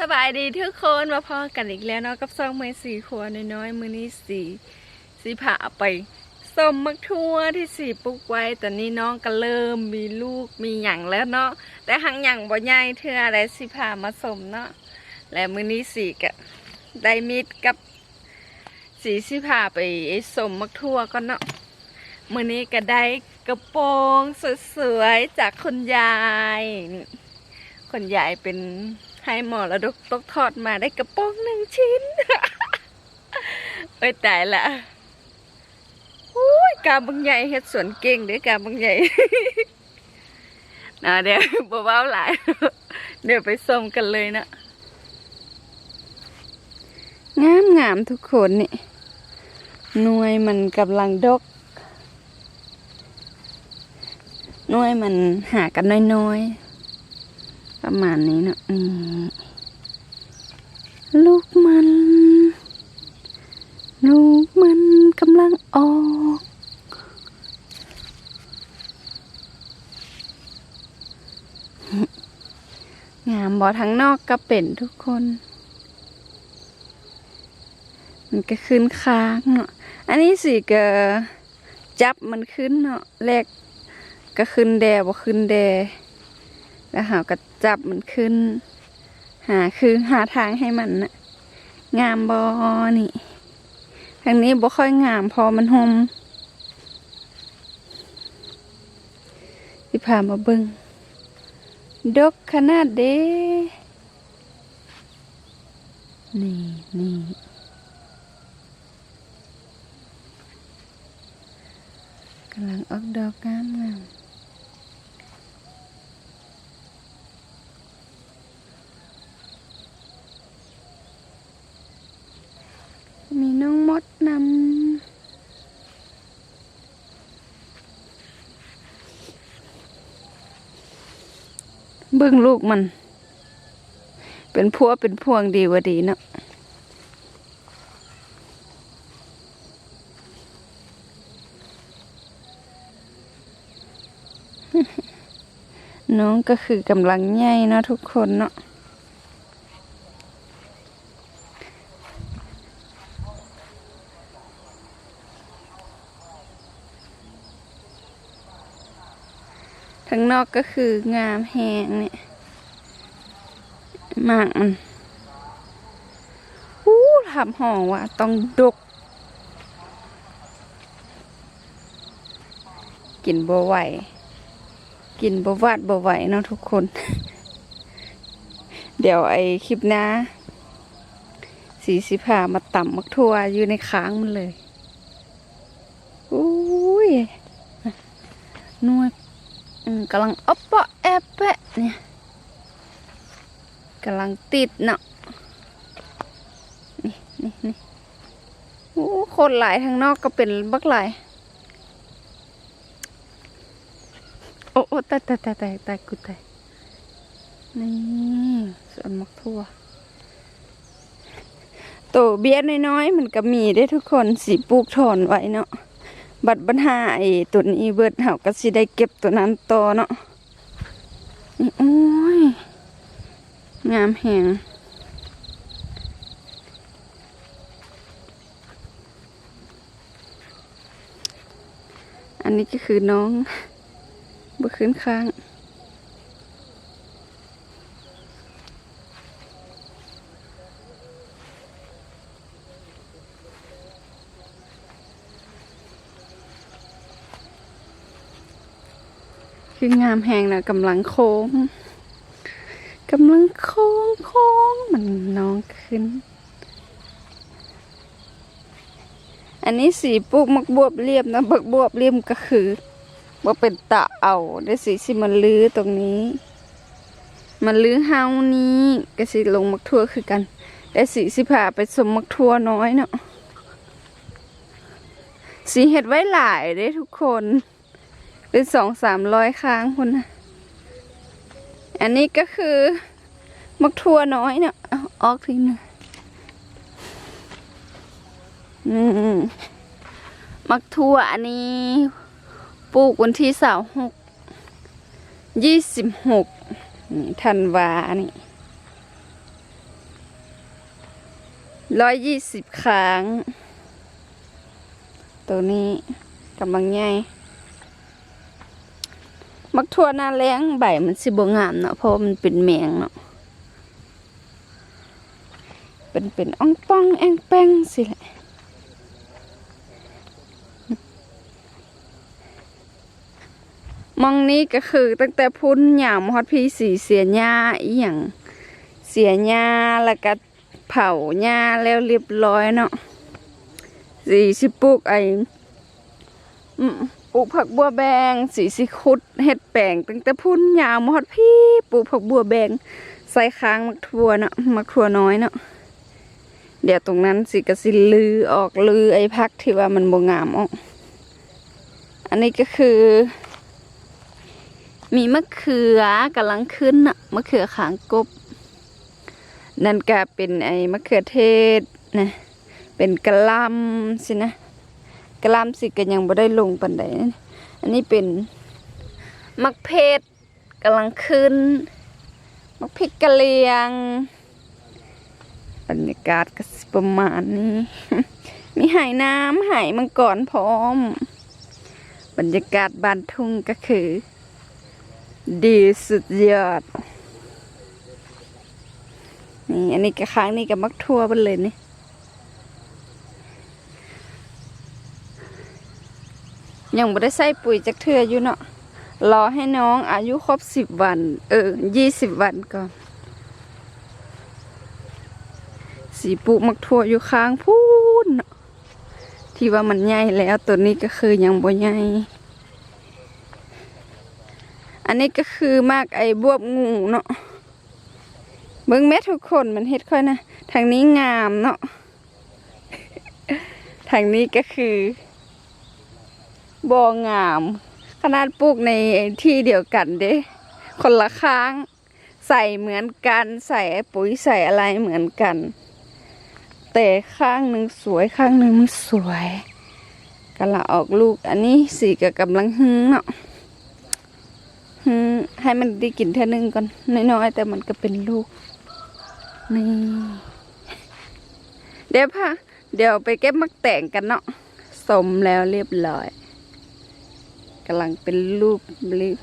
สบายดีทุกคนมาพอกันอีกแล้วเนาะกับซองไม้สีขวน้อยๆมือนี้สีสีผ่าไป ส้มมักทั่วที่สีปลูกไว้ตอนนี้น้องก็เริ่มมีลูกมีหยังแล้วเนาะแต่หังหยังบ่ใหญ่เท่าอะไรสีผ่ามาสมเนาะและมือนี้สีก็ได้มิดกับสีสีผ่าไปสมมักทั่วก็เนาะมือนี้ก็ได้กระโปรงสวยๆจากคุณยายคุณยายเป็นให้หมอระดกตกทอดมาได้กระโปรงหนึ่งชิ้นเอ้ยตายละ กาบังใหญ่เฮ็ดสวนเก่งเด้อกาบังใหญ่นะเดี๋ยวบ่เว้าหลายเดี๋ยวไปส้มกันเลยนะงามงามทุกคนนี่นวยมันกำลังดกนวยมันหากันน้อยๆ ประมาณนี้เนอะนี่ลูกมัน ลูกมันกำลังออก งามบอทั้งนอกก็เป็นทุกคน มันก็ขึ้นค้างเนาะอันนี้สิก็จับมันขึ้นเนาะแรกก็ขึ้นแดบ่ขึ้นแดแล้วหาก็จับมันขึ้น หาคือหาทางให้มันนะงามบอนี่ทางนี้บ่ค่อยงามพอมันหมที่พามาเบิง ดกขนาดเด้นี่นี่กำลังออกดอกงามงามน้องมดนำ เบิ่งลูกมัน เป็นพัวเป็นพวงดีกว่าดีเนาะน้องก็คือกำลังใหญ่เนาะทุกคนเนาะางนอกก็คืองามแหงเนี่ยหมากมันอู้ทำห่อว่ะต้องดก กินบ่ไหวกินบวาดบ่ไหวเนาะทุกคน เดี๋ยวไอ้คลิปหน้า สีสิพามาต่ำมักทั่วอยู่ในค้างมันเลย อุ้ยนวด กำลังอ๊อปเปาะแอบแปะเนี่ยกำลังติดเนาะนี่นี่นี่โอ้คนหลายทางนอกก็เป็นบักหลายโอ้โอ้ตายตายตายตายตายกูตายนี่สวนมักทั่วโตเบี้ยน้อยๆมันก็มีได้ทุกคนสีปลูกถอนไว้เนาะ บัดบัญหาไอ้ตัวนี้เบิดเฮาก็สิได้เก็บตัวนั้นต่อเนาะโอ้ย งามแหงอันนี้ก็คือน้องบุขึ้นค้าง คืองามแหงนะกำลังโค้งกำลังโค้งโค้งมันน้องขึ้น อันนี้สีปลูกมักบวบเรียบนะบักบวบเรียบก็คือว่าเป็นตะเอาได้สีสิมันลื้อตรงนี้ มันลื้อเฮานี้ก็สิลงมักทั่วคือกัน ได้สีสิผ่าไปสมมักทั่วน้อยเนาะสีเห็ดไว้หลายเด้ทุกคน หรือสองสามร้อยครั้งคุณนะอันนี้ก็คือมักทั่วน้อยเนาะเออกทีหนึงอืมมักทั่วอันนี้ปลูกวันที่สาวหกยี่สิบหกธันวานี่ร้อยยี่สิบครั้ง ตัวนี้กำลังใหญ่ มักทั่วหน้าแรงใบมันสิบงามเนาะเพราะมันเป็นแมงเนาะเป็นเป็นอ่องป้องแองแป้งสิแหละมองนี้ก็คือตั้งแต่พุ่นหยามฮอดพีสีเสียหญ้าอีหยังเสียหญ้าแล้วก็เผาหญ้าแล้วเรียบร้อยเนาะสีสิปลูกไออืม ลูกผักบัวแบงสีสิคุดเฮ็ดแปลงตั้งแต่พุ่นยาวมอดพี่ปลูกผักบัวแบงใส่ค้างมักทั่วเนาะมักทั่วน้อยเนาะเดี๋ยวตรงนั้นสิก็สิลือออกลือไอ้พักที่ว่ามันบ่งามออก อันนี้ก็คือ มีมะเขือกำลังขึ้นน่ะมะเขือขางกบ นั่นก็เป็นไอ้มะเขือเทศนะเป็นกระลำสินะ กะหลำสิก็ยังบ่ได้ลงปันใดนะอันนี้เป็นมักเพชรกำลังขึ้น มักพริกกะเหลียงบรรยากาศก็ประมาณนี้ มีหายน้ำหายมังกรพร้อม บรรยากาศบ้านทุ่งก็คือ ดีสุดยอด นี่อันนี้ก็ค้างนี่กับมักทั่วไปเลยนี่ ยังไม่ได้ใส่ปุ๋ยจากเทืออยู่เนาะรอให้น้องอายุครบสิบวัน เออยี่สิบวันก่อนสีปลูกมักทั่วอยู่ข้างพูนเนที่ว่ามันใหญ่แล้วตัวนี้ก็คือยังบ่ใหญ่อันนี้ก็คือมากไอ้บวบงูเนาะเบิ่งแม่ทุกคนมันเฮ็ดค่อยนะทางนี้งามเนาะทางนี้ก็คือ บ่งาม ขนาดปลูกในที่เดียวกันเด้ คนละข้าง ใส่เหมือนกัน ใส่ปุ๋ยใส่อะไรเหมือนกัน แต่ข้างหนึ่งสวยข้างหนึ่งไม่สวยกำลังออกลูกอันนี้สีก็กำลังหึงเนาะหึงให้มันได้กินเท่านึงก่อนน้อยๆแต่มันก็เป็นลูกนี่เดี๋ยวพะเดี๋ยวไปเก็บมักแต่งกันเนาะสมแล้วเรียบร้อย กำลังเป็นลูกรีบ